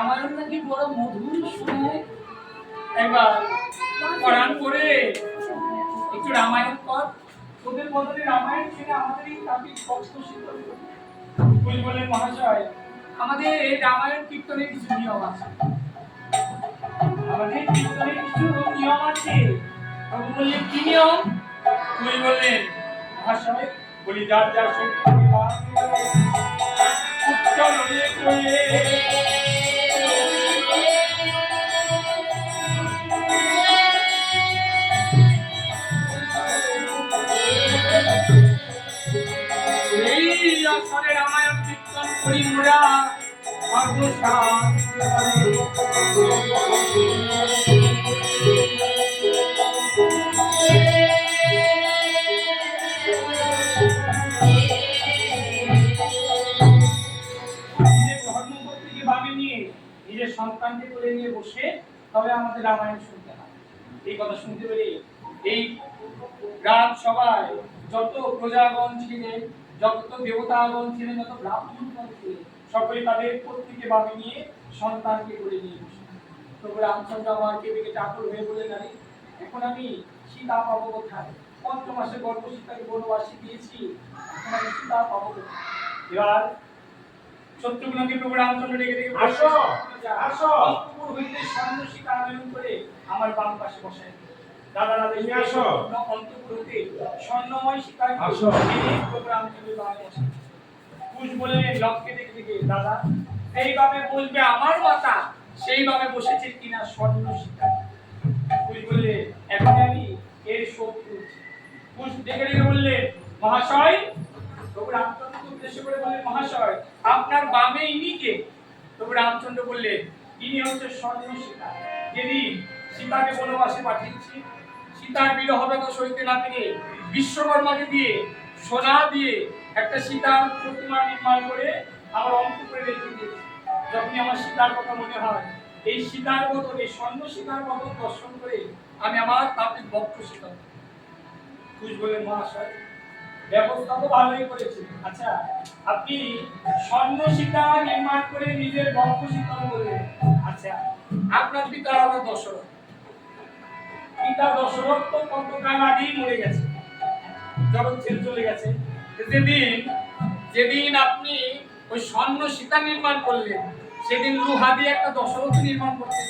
রামায়ণ নাকি বড় মধুর শুনে একবার পড়ান করে। একটু রামায়ণ কর তোদের বদলে রামায়ণ শুনে আমাদের এই তাপিক শীতল তুই বললেন মহাশয়, আমাদের এই রামায়ণ কীর্তনের কিছু নিয়ম আছে। আমাদের কীর্তনের কিছু নিয়ম আছে। প্রভু বললেন, কি নিয়ম? তুই বললেন, মহাশয়, বলি, যার যার শক্তি উচ্চারণে করে আসরে রামায়ণ কীর্তন করি মোরা নিয়ে, নিজের সন্তানকে তুলে নিয়ে বসে তবে আমাদের রামায়ণ শুনতে হয়। এই কথা শুনতে পেরে এই রাত সবাই যত প্রজাগণ ছিলেন যত দেবতাগণ ছিলেন যত ব্রাহ্মণগণ ছিলেন সকলে তাদের পত্নীকে ভাবে নিয়ে সন্তানকে করে নিয়ে তবু রামচন্দ্র আমার কেটে আকুল হয়ে বলে জানি এখন আমি সীতা পাবো কোথায় পঞ্চ মাসে গর্ভ সীতাকে বনবাসী দিয়েছি এখন আমি সীতা পাবো কোথায় এবার শত্রুঘ্নকে প্রভু রামচন্দ্র ডেকে ডেকে আসো, আসো। হইতে স্বর্ণ শিকার আনয়ন করে আমার বাম পাশে বসায় দাদা দাদা তুমি আসো। অন্তপুর স্বর্ণময় শিকার আসো। প্রভু রামচন্দ্র বামে কুশ বললেন লক্ষ্যে দেখে দেখে দাদা। এইভাবে বলবে আমার মাতা সেইভাবে বসেছে কিনা স্বর্ণ শিকার। কুশ বললে এখন আমি এর করছি কুশ দেখে দেখে বললে মহাশয়। প্রভু রামচন্দ্রকে উদ্দেশ্য করে বললেন মহাশয় আপনার বামে ইনি কে? প্রভু রামচন্দ্র বললেন ইনি হচ্ছে স্বর্ণ সীতা যেদিন সীতাকে বনবাসে পাঠিয়েছি সীতার বিরহ বেগ সইতে না পেরে বিশ্বকর্মাকে দিয়ে সোনা দিয়ে একটা সীতার প্রতিমা নির্মাণ করে আমার অন্তপুরে রেখে দিয়েছি। যখনই আমার সীতার কথা মনে হয়, এই সীতার বদল এই স্বর্ণ সীতার বদল দর্শন করে আমি আমার তাপিক বক্ষ সীতা কুশ বললেন মহাশয়, ব্যবস্থা তো ভালোই করেছে আচ্ছা আপনি স্বর্ণ সীতা নির্মাণ করে নিজের বক্ষ সীতা বললেন আচ্ছা আপনার পিতা হলো দশরথ। পিতা দশরথ কতকাল আগেই মরে গেছে। জগৎ ছেড়ে চলে গেছে। যেদিন যেদিন আপনি ওই স্বর্ণ সীতা নির্মাণ করলেন সেদিন লোহা দিয়ে একটা দশরথ নির্মাণ করতেন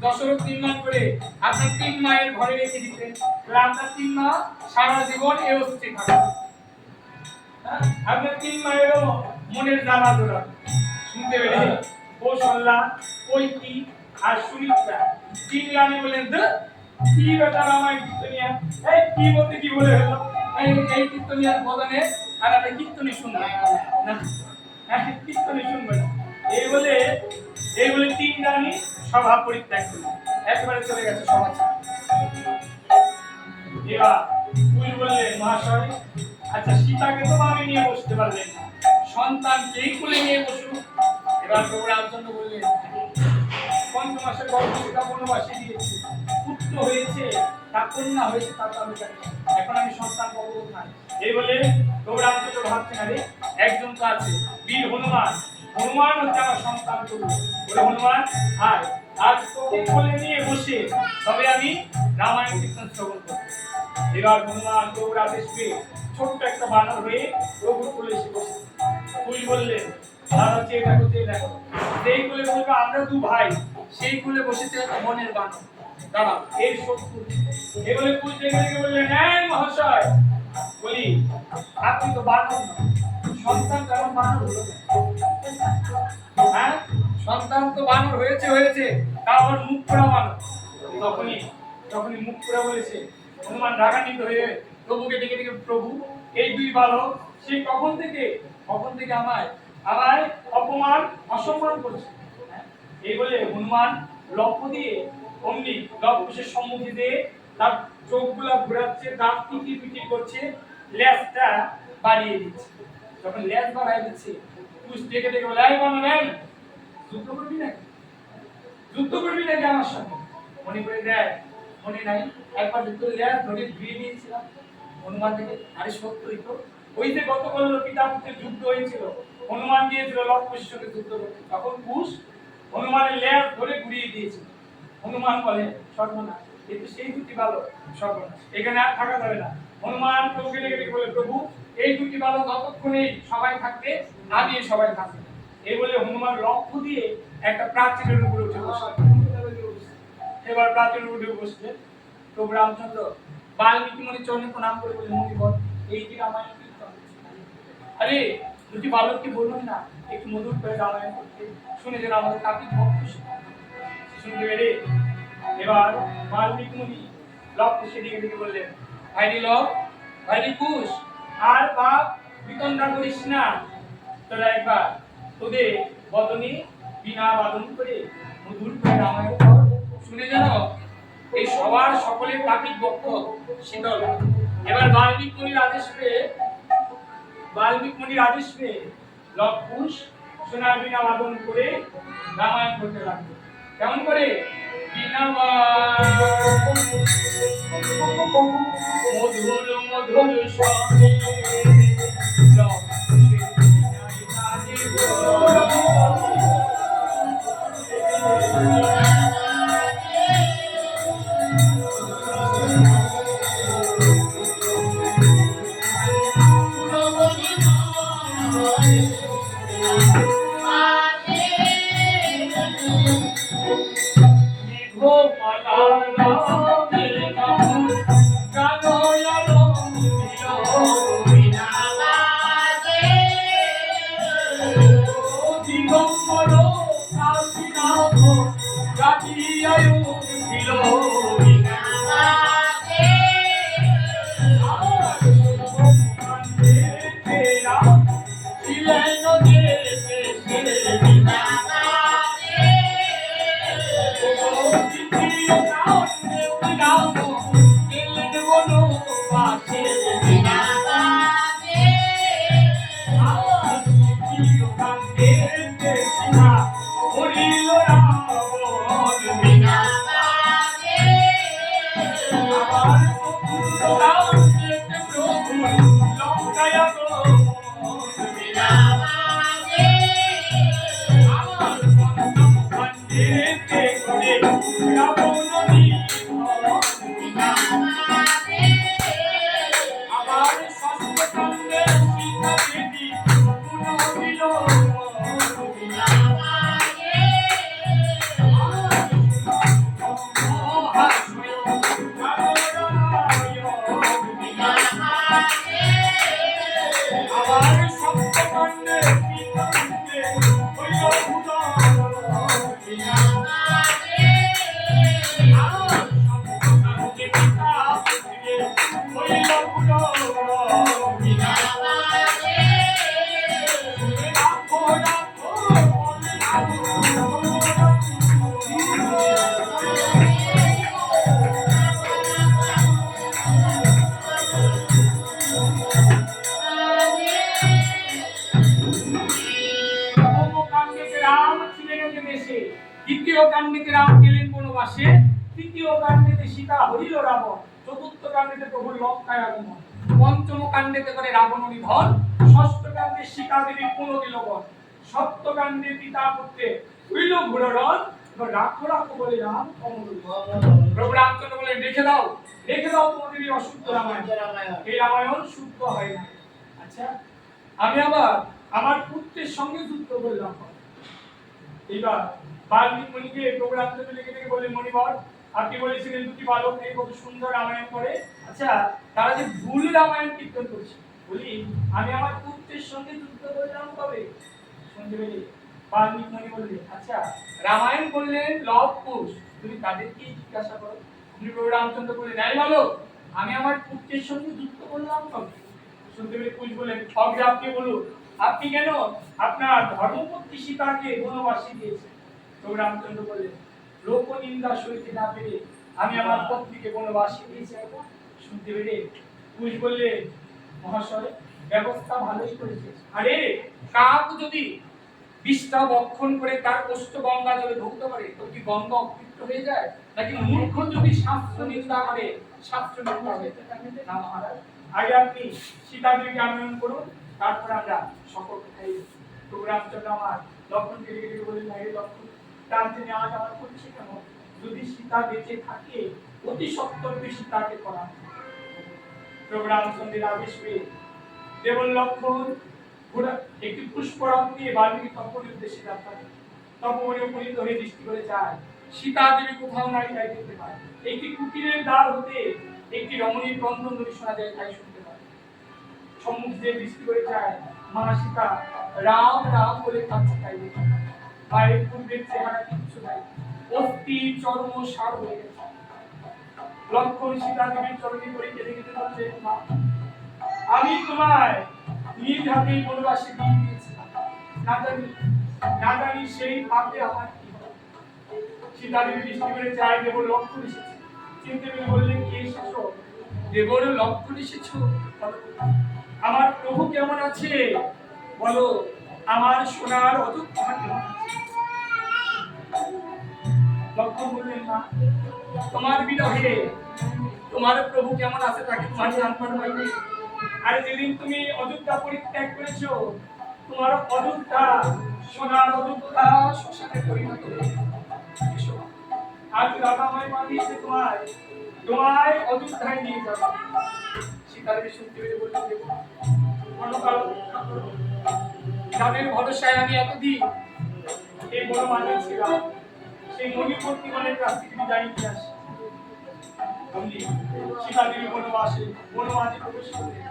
দশরথ নির্মাণ করে আপনার তিন মায়ের ঘরে রেখে দিতেন আপনার তিন মা সারা জীবন এ অস্থি থাকবে হ্যাঁ? আপনার তিন মায়েরও মনের জ্বালা জোড়া। শুনতে পেরে কৌশল্যা কৈকি আর সুমিত্রা? তিন রানী বললেন "ধুর, এবার তুই বললেন মহাশয় আচ্ছা সীতাকে তো আমি নিয়ে বসতে পারলেন না। সন্তানকেই কোলে নিয়ে বসুন এবার প্রভু রামচন্দ্র বললেন পঞ্চ মাসের গর্ভ সীতা বনবাসী দিয়েছি পুত্র হয়েছে তা কন্যা হয়েছে তা তো আমি এখন আমি সন্তান পাবো কোথায় এই বলে প্রভু রামচন্দ্র ভাবছেন আরে একজন তো আছে, বীর হনুমান। হনুমান হচ্ছে আমার সন্তান করব বলে হনুমান, আয়, আজ তোকে কোলে নিয়ে বসে তবে আমি রামায়ণ কীর্তন শ্রবণ করব। এবার হনুমান আদেশ পেয়ে ছোট্ট একটা বানর হয়ে প্রভুর কোলে এসে বসে। কুল বললেন দাদা, চেয়ে দেখো চেয়ে দেখো। সেই কোলে বলবে আমরা দু ভাই, সেই কোলে বসেছে একটা মনের বানর। হ্যাঁ সন্তান কারণ হ্যাঁ সন্তান তো বানর হয়েছে হয়েছে তখনই তখনই মুখ পোড়া বলেছে, হনুমান রাগান্বিত হয়ে প্রভুকে ডেকে ডেকে, প্রভু, এই দুই বালক সে কখন থেকে কখন থেকে আমায় আমায় অপমান, অসম্মান করছে? হ্যাঁ? এই বলে হনুমান লক্ষ্য দিয়ে অমনি লক্ষ্যের সম্মুখে দিয়ে তার চোখগুলা ঘোরাচ্ছে, দাঁত পিটি পিটি করছে, লেজটা বাড়িয়ে দিচ্ছে। যখন লেজ বাড়াই দিচ্ছে পুষ ডেকে ডেকে বলে বানর, এই, যুদ্ধ করবি নাকি? যুদ্ধ করবি নাকি আমার সঙ্গে? মনে করে দেয়, মনে নাই, একবার যুদ্ধ লেজ ধরে ধুয়ে দিয়েছিলাম। হনুমান থেকে আরে সত্যই তো, ওই যে গত বলল পিতা পুত্রের যুদ্ধ হয়েছিল, হনুমান দিয়েছিল লক্ষ্যের সঙ্গে যুদ্ধ করতে। তখন কুশ হনুমানের লেজ ধরে ঘুরিয়ে দিয়েছিল। হনুমান বলে সর্বনাশ। কিন্তু সেই দুটি ভালো সর্বনাশ। এখানে আর থাকা যাবে না। হনুমান প্রভুকে ডেকে বলে, প্রভু, এই দুটি ভালো ততক্ষণে সবাই থাকবে, আমি এই সবাই থাকবে। এই বলে হনুমান লক্ষ্য দিয়ে একটা প্রাচীরের উপরে উঠে বসলেন এবার প্রাচীরের উপরে বসলেন প্রভু রামচন্দ্র, বাল্মীকি মনি চরণে প্রণাম করে বলে, মুনি বল, এই যে রামায়ণ কীর্তন আরে, দুটি বালককে বলুন না, একটু মধুর করে রামায়ণ করতে। শুনে যেন আমাদের কাপি ভক্ত শুনতে পেরে এবার বাল্মীকি মুনি লক্ষ্য সেদিকে দিকে বললেন, ভাইরি লক ভাইরি কুশ, আর বাপ বিতন্ডা করিস না। তোরা একবার তোদের বদনে বিনা বাদন করে মধুর রামায়ণ শুনে যেন এই সবার সকলের কাপিক বক্ষ শীতল। এবার বাল্মীক মুনির আদেশ পেয়ে, বাল্মীক মুনির আদেশ পেয়ে লক্ষুষ সোনার বিনা বাদন করে রামায়ণ করতে লাগল। কেমন করে? মধুর মধুর স্বরে ya no tiene. হরিল রাবণ চতুর্থ কাণ্ডেতে প্রভু লঙ্কায় আগমন পঞ্চম কাণ্ডেতে করে রাবণ নিধন ষষ্ঠ কাণ্ডে সীতা দেবী পুনঃ দিল সপ্ত কাণ্ডে পিতা পুত্রে হইল ঘুররণ রাখো রাখো বলে রাম কমল প্রভু রামচন্দ্র বলে রেখে দাও রেখে দাও তোমাদের এই অশুদ্ধ রামায়ণ। এই রামায়ণ শুদ্ধ হয় না। আচ্ছা আমি আবার আমার পুত্রের সঙ্গে যুদ্ধ করলাম। এইবার বাল্মীক মণিকে প্রোগ্রাম থেকে লিখে থেকে বললেন মণিবর আপনি বলেছিলেন দুটি বালক নিয়ে কত সুন্দর রামায়ণ করে। আচ্ছা তারা যে ভুল রামায়ণ কীর্তন করছে, বলি, আমি আমার পুত্রের সঙ্গে যুদ্ধ করলাম কবে? শুনতে পেলে বাল্মীক মণি বললেন আচ্ছা রামায়ণ বললেন লব কুশ তুমি তাদেরকে জিজ্ঞাসা করো। তুমি প্রভু রামচন্দ্র বললেন নাই বালক, আমি আমার পুত্রের সঙ্গে যুদ্ধ করলাম কবে? শুনতে পেলে কুশ বললেন আপনি বলুন, আপনি কেন আপনার ধর্মপত্নী সীতাকে বনবাসী দিয়েছেন? প্রভু রামচন্দ্র বললেন লোক নিন্দা সইতে না পেরে আমি আমার পত্নীকে বনবাসী দিয়েছি শুনতে পেরে কুশ বললে, মহাশয়, ব্যবস্থা ভালোই করেছে। আরে, কাক যদি বিষটা বক্ষণ করে তার কোষ্ঠ গঙ্গা জলে ঢুকতে পারে, তো কি গঙ্গা অপবিত্র হয়ে যায়? নাকি মূর্খ যদি শাস্ত্র নিন্দা করে, শাস্ত্র নিন্দা হয়ে যায় না মহারাজ, আগে আপনি সীতাদেবীকে আনয়ন করুন, তারপর আমরা সকল কথাই প্রভু রামচন্দ্র আমার লক্ষণ বলে নাই লক্ষণ রামচন্দ্র আজ আমার করছে কেন যদি সীতা বেঁচে থাকে, অতি সত্তর সীতাকে করা রামচন্দ্রের আদেশ পেয়ে দেবল একটি পুষ্পরথ নিয়ে বাল্মীকি উদ্দেশ্যে যাত্রা উপনীত হয়ে দৃষ্টি করে যায় সীতা দেবী কোথাও নাই তাই দেখতে পায়। একটি কুটিরের দ্বার হতে একটি রমণীর ক্রন্দন ধ্বনি শোনা যায় তাই শুনতে পায়। সম্মুখ দিয়ে দৃষ্টি করে যায় মা সীতা, রাম রাম বলে তাই দেখে পূর্বের চেহারা কিচ্ছু নাই। অস্থি, চর্ম, সার হয়ে গেছে। লক্ষণ সীতা দেবীর চরণে করে কেঁদে কেঁদে বলছে, মা, আমি তোমায় নিজ বনবাসে দিয়ে না জানি না জানি সেই ভাবে আমার কি সীতা দেবী করে চাই দেব লক্ষণ এসেছে বললেন কি দেবর লক্ষণ এসেছ আমার প্রভু কেমন আছে? বলো। আমার সোনার তোমার বিরহে, তোমার প্রভু কেমন আছে তাকে তোমার জানবার বাইরে আর যেদিন তুমি অযোধ্যা পরিত্যাগ করেছ, তোমার অযোধ্যা, সোনার অযোধ্যা শ্মশানে পরিণত। আজ রাধামাই বানিয়েছে তোমায় অযোধ্যায় নিয়ে শুনতে পেরে মনোকাল করো। যাদের ভরসায় আমি এতদিন এই বড় মানুষ ছিলাম। সেই মণিপূর্তি মানে কাছ থেকে বিদায় নিয়ে আসি। বনবাসে বনবাসে প্রবেশ করলেন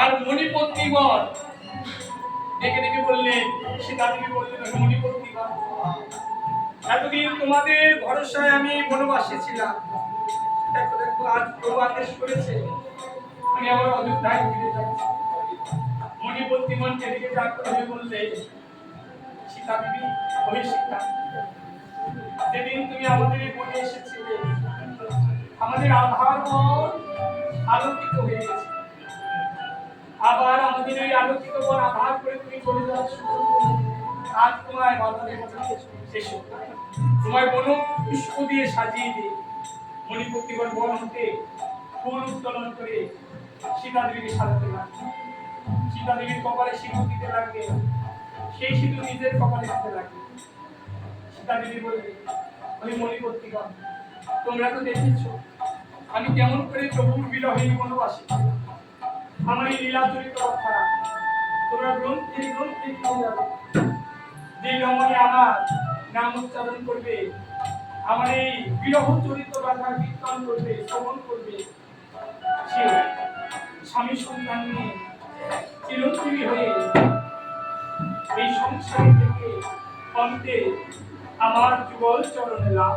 আর মণিপত্নীগণ ডেকে ডেকে বললেন সীতাদেবী এতদিন তোমাদের ভরসায় আমি বনবাসে ছিলাম। দেখো দেখো, আজ প্রভু আদেশ করেছে আমি আমার অযোধ্যায় ফিরে যাচ্ছি। মণিপত্নীগণ ডেকে ডাক্ত হয়ে বললে সীতা দেবী ওই সীতা যেদিন তুমি আমাদের বনে এসেছিলে, আমাদের আধার মন আলোকিত হয়ে গেছে। আবার আমাদের এই আলোকিত মন আধার করে তুমি চলে যাচ্ছ আজ তোমায় বাজারে এসো তোমায় বন পুষ্প দিয়ে সাজিয়ে দিয়ে মণিপত্তিগণ বন হতে ফুল উত্তোলন করে সীতা দেবীকে সাজাতে লাগবে দেবীর কপালে সিঁদুর দিতে লাগবে। সেই সিঁদুর নিজের কপালে দিতে লাগবে। সীতা দেবী বলবে ওই মণিপত্রিকা। তোমরা তো দেখেছ, আমি কেমন করে প্রভুর বিরহে বনবাসী। আমার এই লীলা চরিত্র রক্ষা তোমরা গ্রন্থে গ্রন্থে পেয়ে যাবে। যে রমণী আমার নাম উচ্চারণ করবে, আমার এই বিরহ চরিত্র গাথার কীর্তন করবে, শ্রবণ করবে, সে স্বামী সন্তান নিয়ে চিরঞ্জীবী হয়ে এই সংসার থেকে অন্তে আমার যুগল চরণে লাভ।